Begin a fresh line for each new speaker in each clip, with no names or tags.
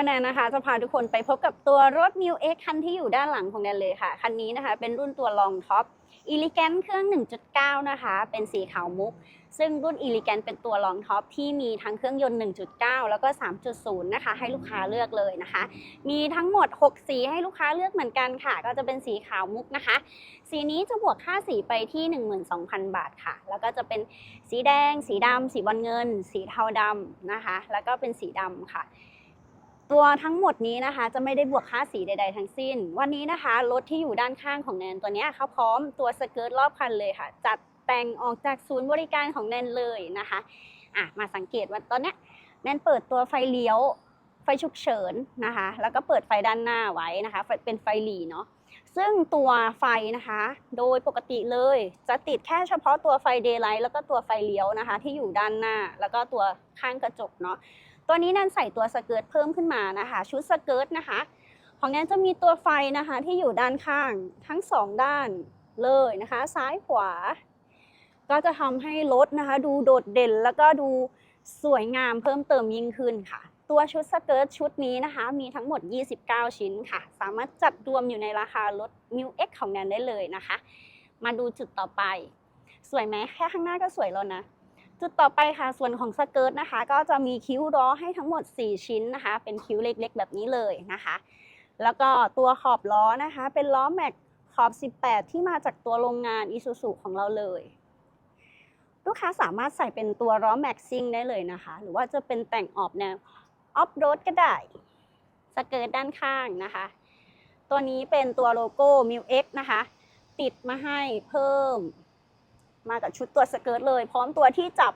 ลแนนนะคะจะพาทุกคนไปพบกับตัวรถ m ิ X คันที่อยู่ด้านหลังของแนนเลยค่ะ คันนี้นะคะเป็นรุ่นตัวลองท็อป e l e g a n t เครื่อง 1.9 นะคะ เป็นสีขาวมุก ซึ่งรุ่น e l e g a n t เป็นตัวลองท็อปที่มีทั้งเครื่องยนต์ 1.9 แล้วก็ 3.0 นะคะ ให้ลูกค้าเลือกเลยนะคะ มีทั้งหมด 6 สีให้ลูกค้าเลือกเหมือนกันค่ะ ก็จะเป็นสีขาวมุกนะคะ สีนี้จะบวกค่าสีไปที่ 12,000 บาทค่ะ แล้วก็จะเป็นสีแดง สีดำสีบอลเงิน สีเทาดำนะคะ แล้วก็เป็นสีดำค่ะ ตัวทั้งหมดนี้นะคะจะไม่ได้บวกค่าสีใด ๆ ทั้งสิ้น วันนี้นะคะรถที่อยู่ด้านข้างของแนนตัวนี้เขาพร้อมตัวสเกิร์ตรอบคันเลยค่ะ จัดแต่งออกจากศูนย์บริการของแนนเลยนะคะอะมาสังเกตว่าตอนนี้แนนเปิดตัวไฟเลี้ยวไฟฉุกเฉินนะคะ แล้วก็เปิดไฟด้านหน้าไว้นะคะ เป็นไฟหลีเนาะซึ่งตัวไฟนะคะ โดยปกติเลยจะติดแค่เฉพาะตัวไฟเดย์ไลท์แล้วก็ตัวไฟเลี้ยวนะคะ ที่อยู่ด้านหน้า แล้วก็ตัวข้างกระจกเนาะ ตัวนี้แนนใส่ตัวสเกิร์ตเพิ่มขึ้นมานะคะ ชุดสเกิร์ตนะคะ ของแนนจะมีตัวไฟนะคะที่อยู่ด้านข้างทั้งสองด้านเลยนะคะ ซ้ายขวา ก็จะทำให้รถนะคะ ดูโดดเด่นแล้วก็ดูสวยงามเพิ่มเติมยิ่งขึ้นค่ะ ตัวชุดสเกิร์ตชุดนี้นะคะ มีทั้งหมด 29 ชิ้นค่ะ สามารถจัดรวมอยู่ในราคารถ m ิ X ของแนนได้เลยนะคะ มาดูจุดต่อไป สวยไหมแค่ข้างหน้าก็สวยแล้วนะ จุดต่อไปค่ะส่วนของสเกิร์ตนะคะ ก็จะมีคิ้วล้อให้ทั้งหมด 4 ชิ้นนะคะ เป็นคิ้วเล็กๆ แบบนี้เลยนะคะ แล้วก็ตัวขอบล้อนะคะ เป็นล้อแม็กขอบ 18 ที่มาจากตัวโรงงานอิซูซุของเราเลย ลูกค้าสามารถใส่เป็นตัวล้อแม็กซิ่งได้เลยนะคะ หรือว่าจะเป็นแต่งออกแนวออฟโรดก็ได้สเกิร์ตด้านข้างนะคะ ตัวนี้เป็นตัวโลโก้ m ิ X นะคะ ติดมาให้เพิ่ม มากับชุดตัวสเกิร์ตเลย พร้อมตัวที่จับ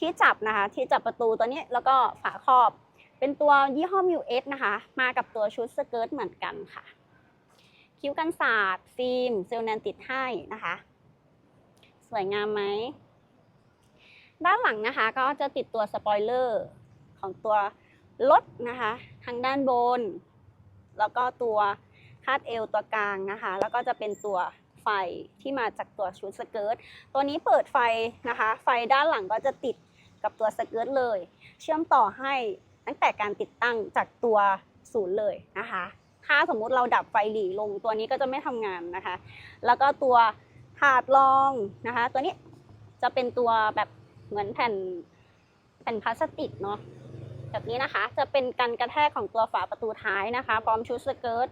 ที่จับนะคะ ที่จับประตูตัวนี้แล้วก็ฝาครอบ เป็นตัวยี่ห้อ m ิ X นะคะ มากับตัวชุดสเกิร์ตเหมือนกันค่ะ คิ้วกันศาสตร์ฟิล์มเซลแนนติดให้นะคะ สวยงามไหมด้านหลังนะคะก็จะติดตัวสปอยเลอร์ของตัวรถนะคะ ทางด้านบน แล้วก็ตัวคาดเอวตัวกลางนะคะ แล้วก็จะเป็นตัว ฟที่มาจากตัวชุดสเกิร์ตตัวนี้เปิดไฟนะคะ ไฟด้านหลังก็จะติดกับตัวสเกิร์ตเลย เชื่อมต่อให้ตั้งแต่การติดตั้งจากตัวศูนย์เลยนะคะ ถ้าสมมุติเราดับไฟหลีลงตัวนี้ก็จะไม่ทำงานนะคะ แล้วก็ตัวถาดรองนะคะ ตัวนี้จะเป็นตัวแบบเหมือนแผ่นแผ่นพลาสติกเนาะแบบนี้นะคะจะเป็นกันกระแทกของตัวฝาประตูท้ายนะคะ พร้อมชุดสเกิร์ต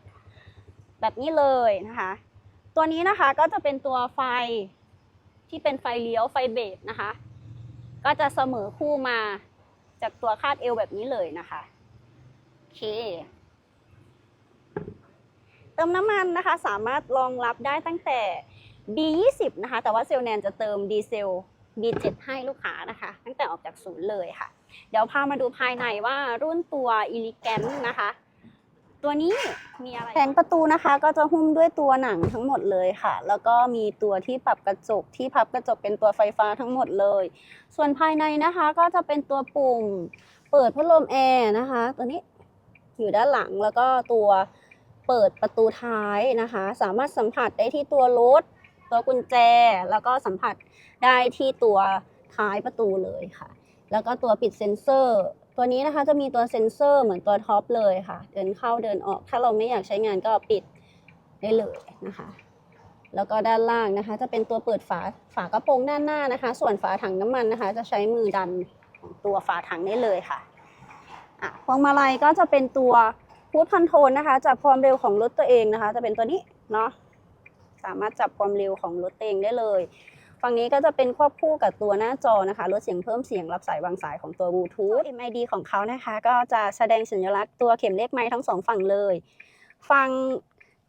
แบบนี้เลยนะคะ ตัวนี้นะคะก็จะเป็นตัวไฟที่เป็นไฟเลี้ยวไฟเบรกนะคะ ก็จะเสมอคู่มาจากตัวคาดเอวแบบนี้เลยนะคะโอเค เติมน้ำมันนะคะ สามารถรองรับได้ตั้งแต่ D20 นะคะ แต่ว่าเซลแนนจะเติมดีเซล D7 ให้ลูกค้านะคะ ตั้งแต่ออกจากศูนย์เลยค่ะ เดี๋ยวพามาดูภายในว่ารุ่นตัว e l e g a n t นะคะ ตัวนี้มีอะไรแผงประตูนะคะ ก็จะหุ้มด้วยตัวหนังทั้งหมดเลยค่ะ แล้วก็มีตัวที่ปรับกระจกที่พับกระจกเป็นตัวไฟฟ้าทั้งหมดเลย ส่วนภายในนะคะก็จะเป็นตัวปุ่ม เปิดพัดลมแอร์นะคะ ตัวนี้อยู่ด้านหลังแล้วก็ตัวเปิดประตูท้ายนะคะ สามารถสัมผัสได้ที่ตัวรถตัวกุญแจ แล้วก็สัมผัสได้ที่ตัวท้ายประตูเลยค่ะ แล้วก็ตัวปิดเซนเซอร์ ตัวนี้นะคะจะมีตัวเซ็นเซอร์เหมือนตัวท็อปเลยค่ะ เดินเข้าเดินออก ถ้าเราไม่อยากใช้งานก็ปิดได้เลยนะคะ แล้วก็ด้านล่างนะคะ จะเป็นตัวเปิดฝาฝากระโปรงด้านหน้านะคะ ส่วนฝาถังน้ำมันนะคะ จะใช้มือดันตัวฝาถังได้เลยค่ะอะพวงมาลัยก็จะเป็นตัวพูดคอนโทรลนะคะ จับความเร็วของรถตัวเองนะคะ จะเป็นตัวนี้เนาะสามารถจับความเร็วของรถตัวเองได้เลย ฝั่งนี้ก็จะเป็นควบคู่กับตัวหน้าจอนะคะลดเสียงเพิ่มเสียงรับสายวางสายของตัวบลูทูธ MID ของเขานะคะ ก็จะแสดงสัญลักษณ์ตัวเข็มเลขไม้ทั้งสองฝั่งเลย ฝั่ง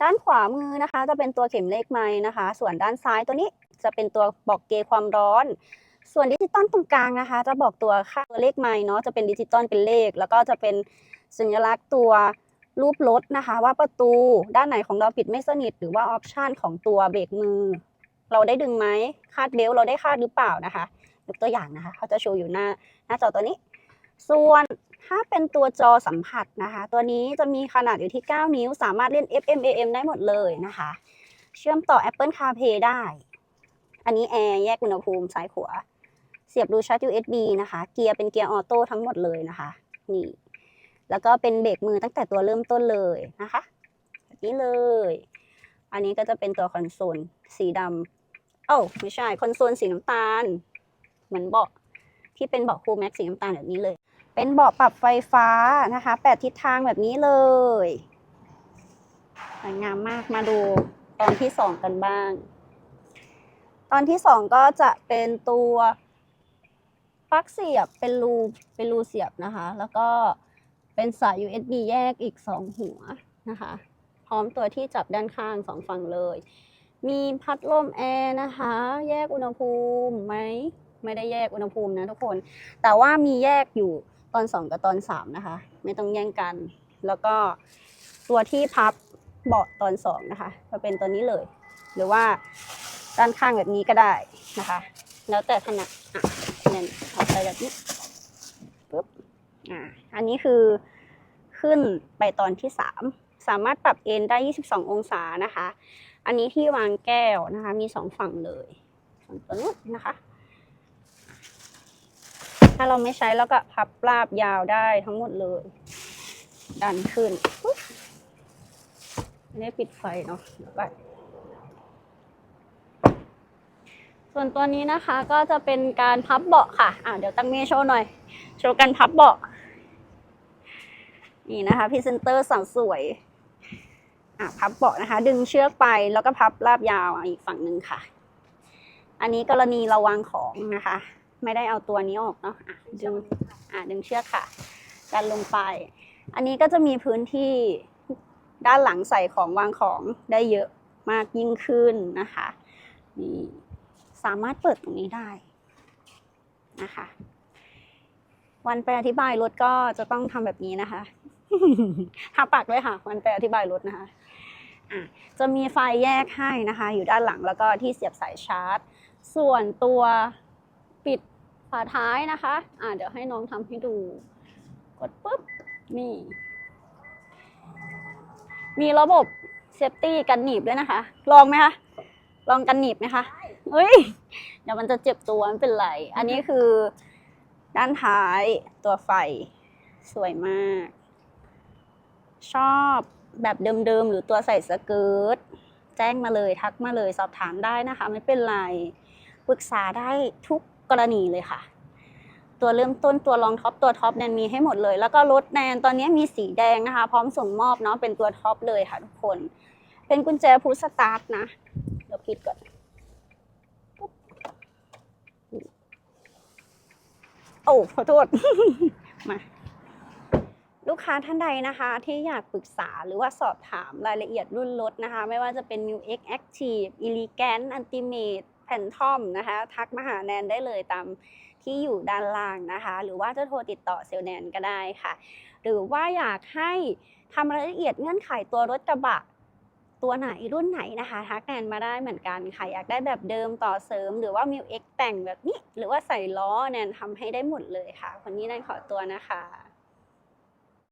ด้านขวามือนะคะ จะเป็นตัวเข็มเลขไม้นะคะ ส่วนด้านซ้ายตัวนี้จะเป็นตัวบอกเกณฑ์ความร้อน ส่วนดิจิตอลตรงกลางนะคะ จะบอกตัวค่าตัวเลขไม้เนาะจะเป็นดิจิตอลเป็นเลข แล้วก็จะเป็นสัญลักษณ์ตัวรูปรถนะคะ ว่าประตูด้านไหนของเราปิดไม่สนิท หรือว่าออปชันของตัวเบรกมือ เราได้ดึงไหมคาดเบลต์เราได้คาดหรือเปล่านะคะยกตัวอย่างนะคะ เขาจะโชว์อยู่หน้าหน้าจอตัวนี้ ส่วนถ้าเป็นตัวจอสัมผัสนะคะ ตัวนี้จะมีขนาดอยู่ที่ 9 นิ้ว สามารถเล่น FM AM ได้หมดเลยนะคะ เชื่อมต่อ Apple CarPlay ได้ อันนี้แอร์แยกอุณหภูมิซ้ายขวา เสียบรูชาร์จ USB นะคะ เกียร์เป็นเกียร์ออโต้ทั้งหมดเลยนะคะ นี่ แล้วก็เป็นเบรกมือตั้งแต่ตัวเริ่มต้นเลยนะคะ แบบนี้เลย อันนี้ก็จะเป็นตัวคอนโซลสีดำ เอ้าไม่ใช่คอนโซลสีน้ำตาล เหมือนเบาะที่เป็นเบาะคูแม็กสีน้ำตาลแบบนี้เลย เป็นเบาะปรับไฟฟ้านะคะแปดทิศทางแบบนี้เลยสวยงามมากมาดูตอนที่สองกันบ้างตอนที่สองก็จะเป็นตัวปลั๊กเสียบเป็นรูเป็นรูเสียบนะคะ แล้วก็เป็นสาย USB แยกอีกสองหัวนะคะ พร้อมตัวที่จับด้านข้างสองฝั่งเลย มีพัดลมแอร์นะคะ แยกอุณหภูมิไหมไม่ได้แยกอุณหภูมินะทุกคน แต่ว่ามีแยกอยู่ตอน 2 กับตอน 3 นะคะ ไม่ต้องแย่งกัน แล้วก็ตัวที่พับเบาะตอน 2 นะคะจะเป็นตัวนี้เลย หรือว่าด้านข้างแบบนี้ก็ได้นะคะ แล้วแต่ถนัดอะเนี่ยออกไปแบบนี้ปุ๊บอ่าอันนี้คือขึ้นไปตอนที่ 3 สามารถปรับเอนได้ 22 องศานะคะ อันนี้ที่วางแก้วนะคะ มีสองฝั่งเลยฝั่งตัวนู้นนะคะ ถ้าเราไม่ใช้แล้วก็พับราบยาวได้ทั้งหมดเลย ดันขึ้นอันนี้ปิดไฟเนาะเดี๋ยวก่อนส่วนตัวนี้นะคะก็จะเป็นการพับเบาะค่ะ อ่าเดี๋ยวตั้งเมโชว์หน่อย โชว์การพับเบาะ นี่นะคะพรีเซนเตอร์สาวสวย อะพับเบาะนะคะ ดึงเชือกไปแล้วก็พับราบยาวอีกฝั่งหนึ่งค่ะ อันนี้กรณีเราวางของนะคะ ไม่ได้เอาตัวนี้ออกเนาะอะดึงอะดึงเชือกค่ะดันลงไป อันนี้ก็จะมีพื้นที่ด้านหลังใส่ของวางของได้เยอะมากยิ่งขึ้นนะคะนี่สามารถเปิดตรงนี้ได้นะคะ วันไปอธิบายรถก็จะต้องทำแบบนี้นะคะ ทาปากด้วยค่ะวันไปอธิบายรถนะคะะจะมีไฟแยกให้นะคะ อยู่ด้านหลังแล้วก็ที่เสียบสายชาร์จ ส่วนตัวปิดฝาท้ายนะคะอะเดี๋ยวให้น้องทำให้ดู กดปุ๊บ นี่ มีระบบเซฟตี้กันหนีบด้วยนะคะ ลองไหมคะ ลองกันหนีบไหมคะเฮ้ย เดี๋ยวมันจะเจ็บตัวไม่เป็นไร อันนี้คือด้านท้ายตัวไฟสวยมาก ชอบแบบเดิมๆ หรือตัวใส่สเกิร์ตแจ้งมาเลยทักมาเลยสอบถามได้นะคะ ไม่เป็นไรปรึกษาได้ทุกกรณีเลยค่ะ ตัวเริ่มต้นตัวรองท็อปตัวท็อปแนนมีให้หมดเลย แล้วก็รถแนนตอนนี้มีสีแดงนะคะ พร้อมส่งมอบเนาะเป็นตัวท็อปเลยค่ะทุกคน เป็นกุญแจพุสตาร์ทนะ เดี๋ยวพิดก่อนโอ้ขอโทษ มา ค้าท่านใดนะคะที่อยากปรึกษาหรือว่าสอบถามรายละเอียดรุ่นรถนะคะ ไม่ว่าจะเป็น m i X Active Elegant Ultimate Phantom นะคะ ทักมาหาแนนได้เลยตามที่อยู่ด้านล่างนะคะ หรือว่าจะโทรติดต่อเซลแนนก็ได้ค่ะ หรือว่าอยากให้ทำรายละเอียดเงื่อนไขตัวรถกระบะตัวไหนรุ่นไหนนะคะทักแนนมาได้เหมือนกันค่ะ อยากได้แบบเดิมต่อเสริม หรือว่า m i X แต่งแบบนี้ หรือว่าใส่ล้อแนนทำให้ได้หมดเลยค่ะวันนี้แนนขอตัวนะคะ